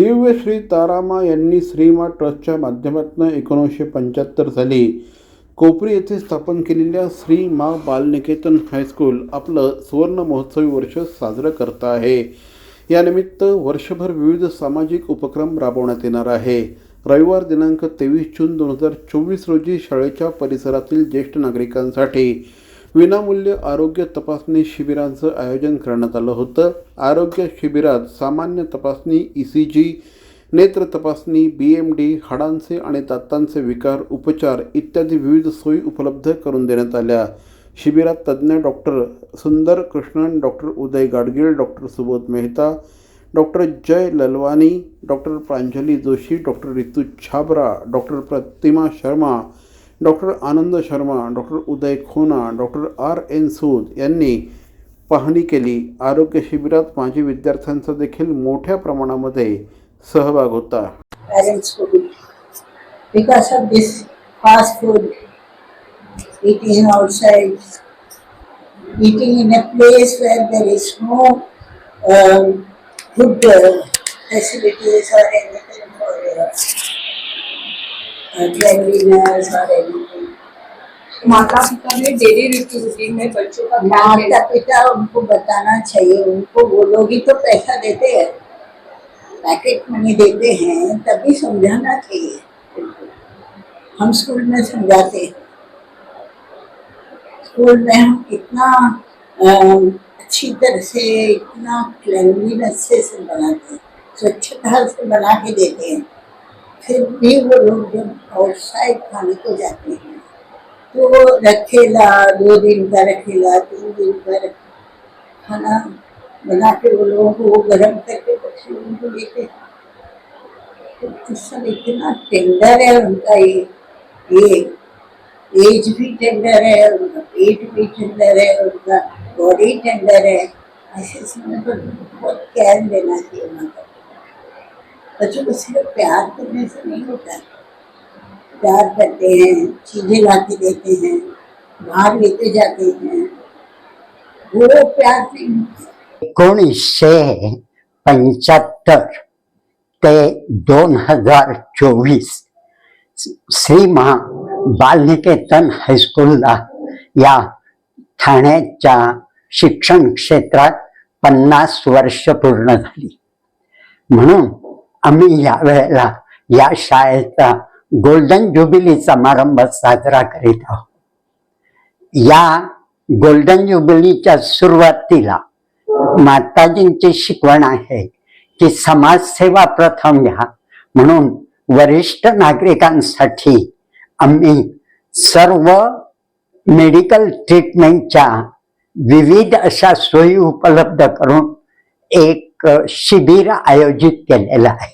दिव्य श्री तारामा यांनी श्रीमा ट्रस्टच्या माध्यमातून एकोणीसशे पंच्याहत्तर साली कोपरी येथे स्थापन केलेल्या श्री मा बालनिकेतन हायस्कूल आपलं सुवर्ण महोत्सवी वर्ष साजरं करत आहे. यानिमित्त वर्षभर विविध सामाजिक उपक्रम राबवण्यात येणार आहे. रविवार दिनांक तेवीस जून दोन हजार चोवीस रोजी शाळेच्या परिसरातील ज्येष्ठ नागरिकांसाठी विनामूल्य आरोग्य तपासणी शिबिरांचं आयोजन करण्यात आलं होतं. आरोग्य शिबिरात सामान्य तपासणी ई सी जी नेत्र तपासणी बी एम डी हाडांचे आणि दातांचे विकार उपचार इत्यादी विविध सोयी उपलब्ध करून देण्यात आल्या. शिबिरात तज्ज्ञ doctor Sundar Krishnan doctor Uday Gadgil doctor Subodh Mehta doctor Jay Lalwani doctor Pranjali Joshi doctor Ritu Chhabra doctor Pratima Sharma doctor Anand Sharma, doctor Uday Khona, doctor R N सूद यांनी पाहणी केली. आरोग्य शिबिरात माजी विद्यार्थ्यांचा देखील मोठ्या प्रमाणामध्ये सहभाग होता. माता पिता ने डेली रूटीन में बच्चों का ध्यान माता पिता उनको बताना चाहिए उनको वो लोग ही तो पैसा देते हैं। पैकेट मनी देते हैं तभी समझाना चाहिए। हम स्कूल में समझाते हैं। स्कूल में हम इतना अच्छी तरह से इतना क्लेनलीनेस से से बनाते हैं। स्वच्छता से बना के देते हैं। फिर भी वो लोग जब आउटसाइड खाने को जाते हैं तो रखेला, दो दिन का रखेला, तीन दिन का रखेला, खाना बना के वो लोगों को वो गर्म करके बच्चे उनको हैं। तो इतना टेंडर है उनका ये ये एज भी टेंडर है, उनका पेट भी टेंडर है, उनका बॉडी टेंडर है ऐसे समय पर बहुत केयर लेना चाहिए माता बच्चों को सिर्फ़ प्यार करने से नहीं होता है। प्यार करते हैं, चीज़ें ला के देते हैं बाहर लेके जाते हैं। वो प्यार होता। एकोणीसशे पंच्याहत्तर ते दोन हज़ार चोवीस श्रीमा बालनिकेतन हायस्कूलला या ठाण्याच्या शिक्षण क्षेत्रात पन्नास वर्ष पूर्ण झाली। म्हणून आम्ही यावेळेला या शाळेचा गोल्डन ज्युबिली समारंभ साजरा करीत आहोत. या गोल्डन ज्युबिलीच्या सुरुवातीला माताजींची शिकवण आहे की समाजसेवा प्रथम घ्या. म्हणून वरिष्ठ नागरिकांसाठी आम्ही सर्व मेडिकल ट्रीटमेंटच्या विविध अशा सोयी उपलब्ध करून एक शिबिर आयोजित केलेलं आहे